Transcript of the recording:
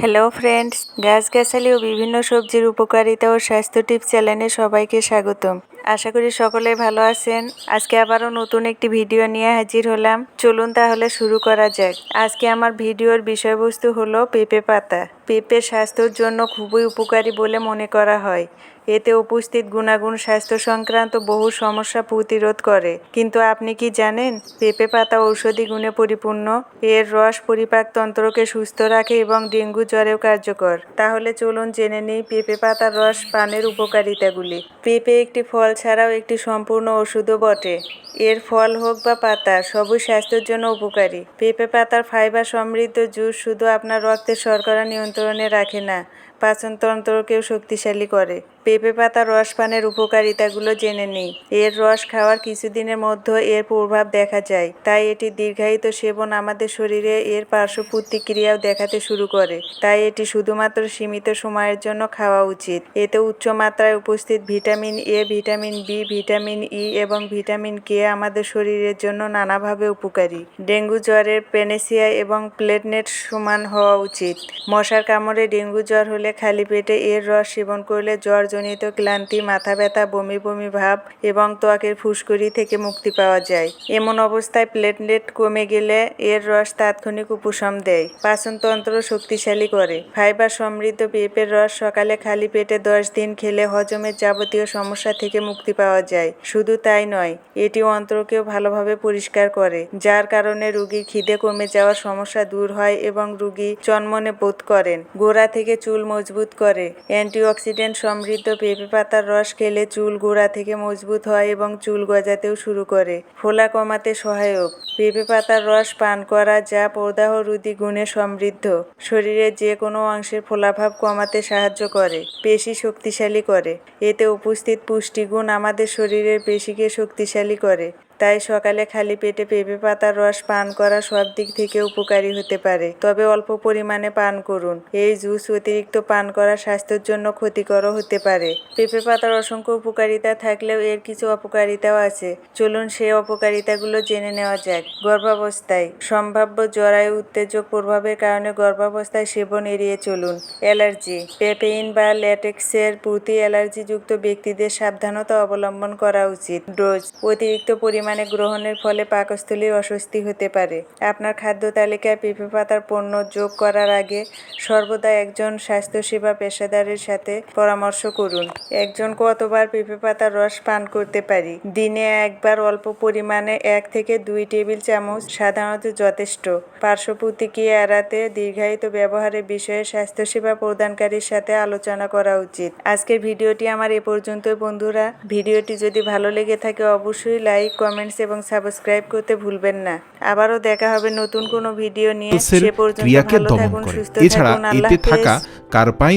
Hello friends গাছগাছালি ও বিভিন্ন সবজির উপকারিতা ও স্বাস্থ্য টিপ চ্যানেলে সবাইকে স্বাগতম। আশা করি সকলে ভালো আছেন। আজকে আবারও নতুন একটি ভিডিও নিয়ে হাজির হলাম। চলুন তাহলে শুরু করা যাক। আজকে আমার ভিডিওর বিষয়বস্তু হলো পেঁপে পাতা। পেঁপে স্বাস্থ্যের জন্য খুবই উপকারী বলে মনে করা হয়। এতে উপস্থিত গুণাগুণ স্বাস্থ্য সংক্রান্ত বহু সমস্যা প্রতিরোধ করে। কিন্তু আপনি কি জানেন, পেঁপে পাতা ঔষধি গুণে পরিপূর্ণ? এর রস পরিপাকতন্ত্রকে সুস্থ রাখে এবং ডেঙ্গু জ্বরেও কার্যকর। তাহলে চলুন জেনে নিই পেঁপে পাতার রস পানের উপকারিতাগুলি। পেঁপে একটি ফল ছাড়াও একটি সম্পূর্ণ ওষুধও বটে। এর ফল হোক বা পাতা, সবই স্বাস্থ্যের জন্য উপকারী। পেঁপে পাতার ফাইবার সমৃদ্ধ জুস শুধু আপনার রক্তের শর্করা নিয়ন্ত্রণে রাখে না। পাচনতন্ত্রকেও শক্তিশালী করে। পেঁপে পাতার রস পানের উপকারিতাগুলো জেনে নিই। এর রস খাওয়ার কিছুদিনের মধ্যে এর প্রভাব দেখা যায়। তাই এটি দীর্ঘায়িত সেবন আমাদের শরীরে এর পার্শ্ব প্রতিক্রিয়াও দেখাতে শুরু করে। তাই এটি শুধুমাত্র সীমিত সময়ের জন্য খাওয়া উচিত। এতে উচ্চ মাত্রায় উপস্থিত vitamin A, vitamin B, vitamin E এবং ভিটামিন কে আমাদের শরীরের জন্য নানাভাবে উপকারী। ডেঙ্গু জ্বরের পেনেসিয়া এবং প্লেটনেট সমান হওয়া উচিত। মশার কামড়ে ডেঙ্গু জ্বর হলে খালি পেটে এর রস সেবন করলে জ্বরজনিত ক্লান্তি, মাথা ব্যথা, বমি বমি ভাব এবং ত্বকের ফুসকুড়ি থেকে মুক্তি পাওয়া যায়। এমন অবস্থায় প্লেটলেট কমে গেলে এর রস তাৎক্ষণিক উপশম দেয়। পাচনতন্ত্র শক্তিশালী করে। ফাইবার সমৃদ্ধ পেঁপের রস সকালে খালি পেটে দশ দিন খেলে হজমের যাবতীয় সমস্যা থেকে মুক্তি পাওয়া যায়। শুধু তাই নয়, এটি অন্ত্রকেও ভালোভাবে পরিষ্কার করে, যার কারণে রোগীর খিদে কমে যাওয়ার সমস্যা দূর হয় এবং রুগী চনমনে বোধ করেন। গোড়া থেকে চুল মজবুত করে। অ্যান্টিঅক্সিডেন্ট সমৃদ্ধ পেঁপে পাতার রস খেলে চুল গোড়া থেকে মজবুত হয় এবং চুল গজাতেও শুরু করে। ফোলা কমাতে সহায়ক। পেঁপে পাতার রস পান করা যা প্রদাহ রুদি গুণে সমৃদ্ধ। শরীরের যে কোনো অংশের ফোলাভাব কমাতে সাহায্য করে, পেশি শক্তিশালী করে। এতে উপস্থিত পুষ্টিগুণ আমাদের শরীরের পেশিকে শক্তিশালী করে। তাই সকালে খালি পেটে পেঁপে পাতার রস পান করা সব দিক থেকে উপকারী হতে পারে। তবে অল্প পরিমাণে পান করুন। এই জুস অতিরিক্ত পান করা স্বাস্থ্যের জন্য ক্ষতিকরও হতে পারে। পেঁপে পাতার অসংখ্য উপকারিতা থাকলেও এর কিছু অপকারিতাও আছে। চলুন সেই অপকারিতাগুলো জেনে নেওয়া যাক। গর্ভাবস্থায় সম্ভাব্য জরায়ু উত্তেজক প্রভাবের কারণে গর্ভাবস্থায় সেবন এড়িয়ে চলুন। অ্যালার্জি, পেপেইন বা ল্যাটেক্সের প্রতি অ্যালার্জিযুক্ত ব্যক্তিদের সাবধানতা অবলম্বন করা উচিত। ডোজ অতিরিক্ত পরিমাণে গ্রহণের ফলে পাকস্থলীর অস্বস্তি হতে পারে। আপনার খাদ্য তালিকায় পেঁপে পাতার পণ্য যোগ করার আগে সর্বদা একজন স্বাস্থ্যসেবা পেশাদারের সাথে পরামর্শ করুন। একজন কতবার পেঁপে পাতার রস পান করতে পারি। দিনে একবার অল্প পরিমাণে এক থেকে দুই টেবিল চামচ সাধারণত যথেষ্ট। পার্শ্ব প্রতিক্রিয়া এড়াতে দীর্ঘায়িত ব্যবহারের বিষয়ে স্বাস্থ্যসেবা প্রদানকারীর সাথে আলোচনা করা উচিত। আজকের ভিডিওটি আমার এ পর্যন্তই, বন্ধুরা। ভিডিওটি যদি ভালো লেগে থাকে, অবশ্যই লাইক কমেন্টস এবং সাবস্ক্রাইব করতে ভুলবেন না। আবারও দেখা হবে নতুন কোনো ভিডিও নিয়ে। সে পর্যন্ত ভালো থাকুন সুস্থ থাকুন আল্লাহ থাকা কার্পাইন